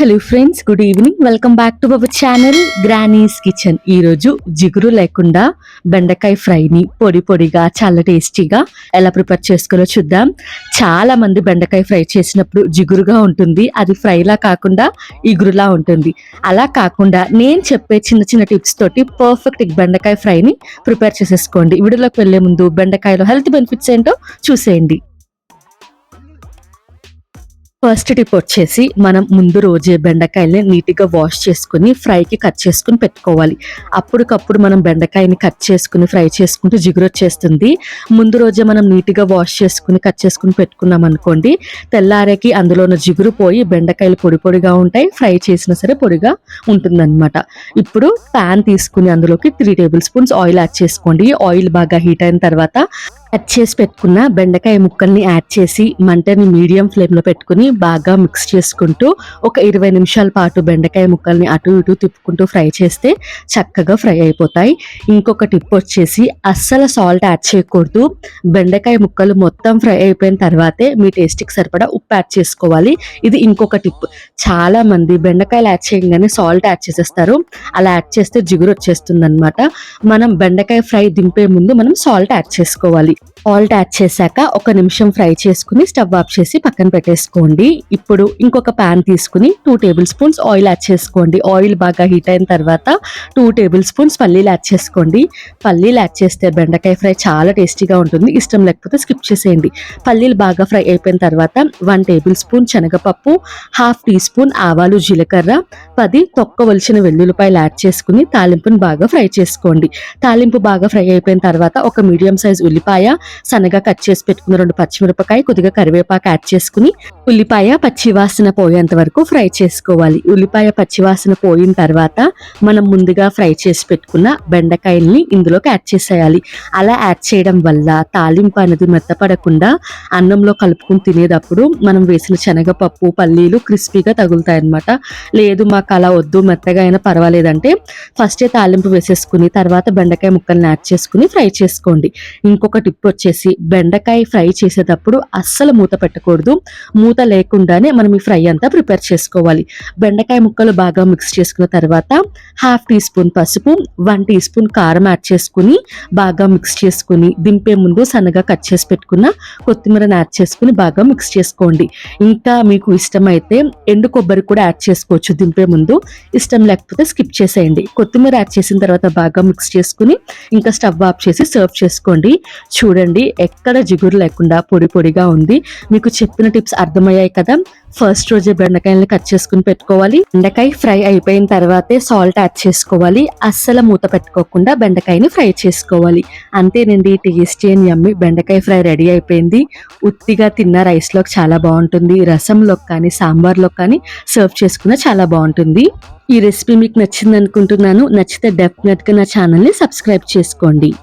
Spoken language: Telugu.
Hello friends good evening. Welcome back to our channel granny's kitchen. ఈ రోజు జిగురు లేకుండా బెండకాయ ఫ్రైని పొడి పొడిగా చాలా టేస్టీగా ఎలా ప్రిపేర్ చేసుకోవాలో చూద్దాం. చాలా మంది బెండకాయ ఫ్రై చేసినప్పుడు జిగురుగా ఉంటుంది. అది ఫ్రైలా కాకుండా ఇగురులా ఉంటుంది. అలా కాకుండా నేను చెప్పే చిన్న చిన్న టిప్స్ తోటి పర్ఫెక్ట్ బెండకాయ ఫ్రైని ప్రిపేర్ చేసేసుకోండి. విడుదలకు వెళ్ళే ముందు బెండకాయలో హెల్త్ బెనిఫిట్స్ ఏంటో చూసేయండి. ఫస్ట్ టిప్ వచ్చేసి మనం ముందు రోజే బెండకాయల్ని నీట్గా వాష్ చేసుకుని ఫ్రైకి కట్ చేసుకుని పెట్టుకోవాలి. అప్పటికప్పుడు మనం బెండకాయని కట్ చేసుకుని ఫ్రై చేసుకుంటూ జిగురు వచ్చేస్తుంది ముందు రోజే మనం నీట్గా వాష్ చేసుకుని కట్ చేసుకుని పెట్టుకున్నాం అనుకోండి తెల్లారేకి అందులో ఉన్న జిగురు పోయి బెండకాయలు పొడి పొడిగా ఉంటాయి ఫ్రై చేసినా సరే పొడిగా ఉంటుందన్నమాట. ఇప్పుడు ప్యాన్ తీసుకుని అందులోకి three tablespoons oil add చేసుకోండి. ఆయిల్ బాగా హీట్ అయిన తర్వాత కట్ చేసి పెట్టుకున్న బెండకాయ ముక్కల్ని యాడ్ చేసి మంటని మీడియం ఫ్లేమ్లో పెట్టుకుని బాగా మిక్స్ చేసుకుంటూ ఒక ఇరవై నిమిషాల పాటు బెండకాయ ముక్కల్ని అటు ఇటు తిప్పుకుంటూ ఫ్రై చేస్తే చక్కగా ఫ్రై అయిపోతాయి. ఇంకొక టిప్ వచ్చేసి అస్సలు సాల్ట్ యాడ్ చేయకూడదు. బెండకాయ ముక్కలు మొత్తం ఫ్రై అయిపోయిన తర్వాతే మీ టేస్ట్కి సరిపడా ఉప్పు యాడ్ చేసుకోవాలి. ఇది ఇంకొక టిప్. చాలా మంది బెండకాయలు యాడ్ చేయగానే సాల్ట్ యాడ్ చేసేస్తారు. అలా యాడ్ చేస్తే జిగురు వచ్చేస్తుంది మనం బెండకాయ ఫ్రై దింపే ముందు మనం సాల్ట్ యాడ్ చేసుకోవాలి. ఆల్ట్ యాడ్ చేశాక ఒక నిమిషం ఫ్రై చేసుకుని స్టవ్ ఆఫ్ చేసి పక్కన పెట్టేసుకోండి. ఇప్పుడు ఇంకొక ప్యాన్ తీసుకుని two tablespoons oil add చేసుకోండి. ఆయిల్ బాగా హీట్ అయిన తర్వాత టూ టేబుల్ స్పూన్స్ పల్లీలు యాడ్ చేసుకోండి. పల్లీలు యాడ్ చేస్తే బెండకాయ ఫ్రై చాలా టేస్టీగా ఉంటుంది. ఇష్టం లేకపోతే స్కిప్ చేసేయండి. పల్లీలు బాగా ఫ్రై అయిపోయిన తర్వాత వన్ టేబుల్ స్పూన్ శనగపప్పు హాఫ్ టీ స్పూన్ ఆవాలు జీలకర్ర పది తొక్క వలిచిన వెల్లుల్లిపాయలు యాడ్ చేసుకుని తాలింపును బాగా ఫ్రై చేసుకోండి. తాలింపు బాగా ఫ్రై అయిపోయిన తర్వాత ఒక మీడియం సైజ్ ఉల్లిపాయ సన్నగా కట్ చేసి పెట్టుకున్న రెండు పచ్చిమిరపకాయ కొద్దిగా కరివేపాకు యాడ్ చేసుకుని ఉల్లిపాయ పచ్చివాసన పోయేంత వరకు ఫ్రై చేసుకోవాలి. ఉల్లిపాయ పచ్చివాసన పోయిన తర్వాత మనం ముందుగా ఫ్రై చేసి పెట్టుకున్న బెండకాయల్ని ఇందులోకి యాడ్ చేసేయాలి. అలా యాడ్ చేయడం వల్ల తాలింపు అనేది మెత్తపడకుండా అన్నంలో కలుపుకుని తినేటప్పుడు మనం వేసిన శనగపప్పు పల్లీలు క్రిస్పీగా తగులుతాయి అన్నమాట లేదు మాకు అలా వద్దు మెత్తగా అయినా పర్వాలేదంటే ఫస్టే తాలింపు వేసేసుకుని తర్వాత బెండకాయ ముక్కల్ని యాడ్ చేసుకుని ఫ్రై చేసుకోండి. ఇంకొక టిప్ వచ్చేసి బెండకాయ ఫ్రై చేసేటప్పుడు అస్సలు మూత పెట్టకూడదు. మూత లేకుండానే మనం ఈ ఫ్రై అంతా ప్రిపేర్ చేసుకోవాలి. బెండకాయ ముక్కలు బాగా మిక్స్ చేసుకున్న తర్వాత హాఫ్ టీ స్పూన్ పసుపు వన్ టీ స్పూన్ కారం యాడ్ చేసుకుని బాగా మిక్స్ చేసుకుని దింపే ముందు సన్నగా కట్ చేసి పెట్టుకున్న కొత్తిమీరని యాడ్ చేసుకుని బాగా మిక్స్ చేసుకోండి. ఇంకా మీకు ఇష్టమైతే ఎండు కొబ్బరి కూడా యాడ్ చేసుకోవచ్చు దింపే ముందు. ఇష్టం లేకపోతే స్కిప్ చేసేయండి. కొత్తిమీర యాడ్ చేసిన తర్వాత బాగా మిక్స్ చేసుకుని ఇంకా స్టవ్ ఆఫ్ చేసి సర్వ్ చేసుకోండి. చూడండి. ఎక్కడ జిగురు లేకుండా పొడి పొడిగా ఉంది. మీకు చెప్పిన టిప్స్ అర్థమయ్యాయి కదా? ఫస్ట్ రోజే బెండకాయలను కట్ చేసుకుని పెట్టుకోవాలి. బెండకాయ ఫ్రై అయిపోయిన తర్వాతే సాల్ట్ యాడ్ చేసుకోవాలి. అస్సలు మూత పెట్టుకోకుండా బెండకాయని ఫ్రై చేసుకోవాలి. అంతేనండి టేస్టీ అని యమ్మి. బెండకాయ ఫ్రై రెడీ అయిపోయింది. ఉత్తిగా తిన్న రైస్లోకి చాలా బాగుంటుంది. రసంలోకి కానీ సాంబార్లో కానీ సర్వ్ చేసుకున్న చాలా బాగుంటుంది. ఈ రెసిపీ మీకు నచ్చింది అనుకుంటున్నాను నచ్చితే డెఫినెట్గా నా ఛానల్ని సబ్స్క్రైబ్ చేసుకోండి.